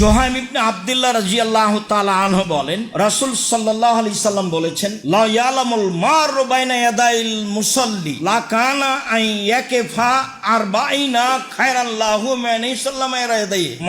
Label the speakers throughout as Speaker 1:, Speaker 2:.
Speaker 1: জোহাইম ইবনে আব্দুল্লাহ রাজিয়াল্লাহু তাআলা আনহু বলেন, রাসূল সাল্লাল্লাহু আলাইহি সাল্লাম বলেছেন, লা ইয়ালামুল মারু বাইনা ইয়াদাইল মুসাল্লি আই ইয়াকিফা আরবাইনা খায়রান লাহু মিন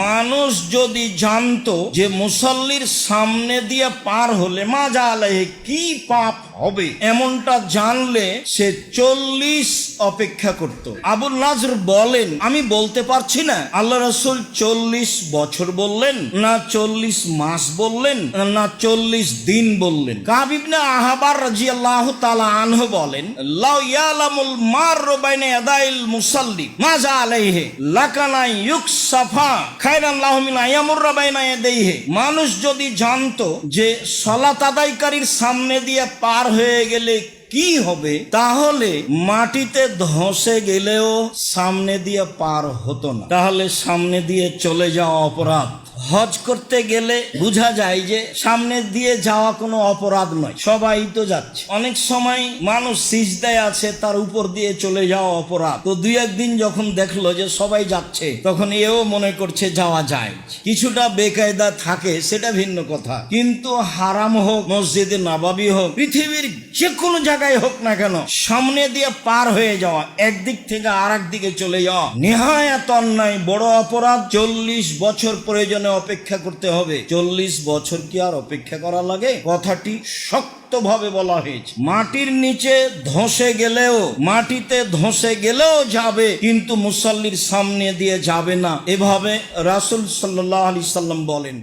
Speaker 1: মানুষ যদি জানতো যে মুসল্লির সামনে দিয়ে পার হলে মা যা আলাইহি, কি পাপ হবে? এমনটা জানলে সে চল্লিশ অপেক্ষা করত। আবুল নাজর বলেন, আমি বলতে পারছি না। আল্লাহ রসুল চল্লিশ বছর বললেন? না চল্লিশ মাস বললেন, না চল্লিশ দিন বললেন। কাবিবনা আহাবার রাজি আল্লাহ তালা আনহ বলেন, লাউ ইয়ালামুল মার রবাইনে আদাইল মুসাল্লি মাজা আলাইহে, লাকানা ইউকসাফা, খায়রান লাহু মিন আয়ামুর রবাইনা ইয়াদাইহে। মানুষ যদি জানতো যে সলাত আদায়কারীর সামনে দিয়ে পার হয়ে গেলে কি হবে? তাহলে মাটিতে ধসে গেলেও সামনে দিয়ে পার হতো না। তাহলে সামনে দিয়ে চলে যাওয়া অপরাধ। হজ করতে গেলে বোঝা যায় যে সামনে দিয়ে যাওয়া কোনো অপরাধ নয়, সবাই তো যাচ্ছে। অনেক সময় মানুষ সিজদায় আছে, তার উপর দিয়ে চলে যাওয়া অপরাধ। তো দুই একদিন যখন দেখল যে সবাই যাচ্ছে, তখন এও মনে করছে যাওয়া যায়। কিছুটা বেকায়দা থাকে, সেটা ভিন্ন কথা। কিন্তু হারাম হোক, মসজিদে নাবাবি হোক, পৃথিবীর যে কোনো জায়গায় হোক না কেন, সামনে দিয়ে পার হয়ে যাওয়া, একদিক থেকে আর দিকে চলে যাওয়া, নেহায়াত অন্যায়, বড় অপরাধ, চল্লিশ বছর প্রয়োজনে অপেক্ষা করতে হবে। চল্লিশ বছর কি আর অপেক্ষা করা লাগে? কথাটি শক্তভাবে বলা হয়েছে। মাটির নিচে ধসে গেলেও, মাটিতে ধসে গেলেও যাবে, কিন্তু মুসল্লির সামনে দিয়ে যাবে না। এভাবে রাসুল সাল্লাহ আলি সাল্লাম বলেন।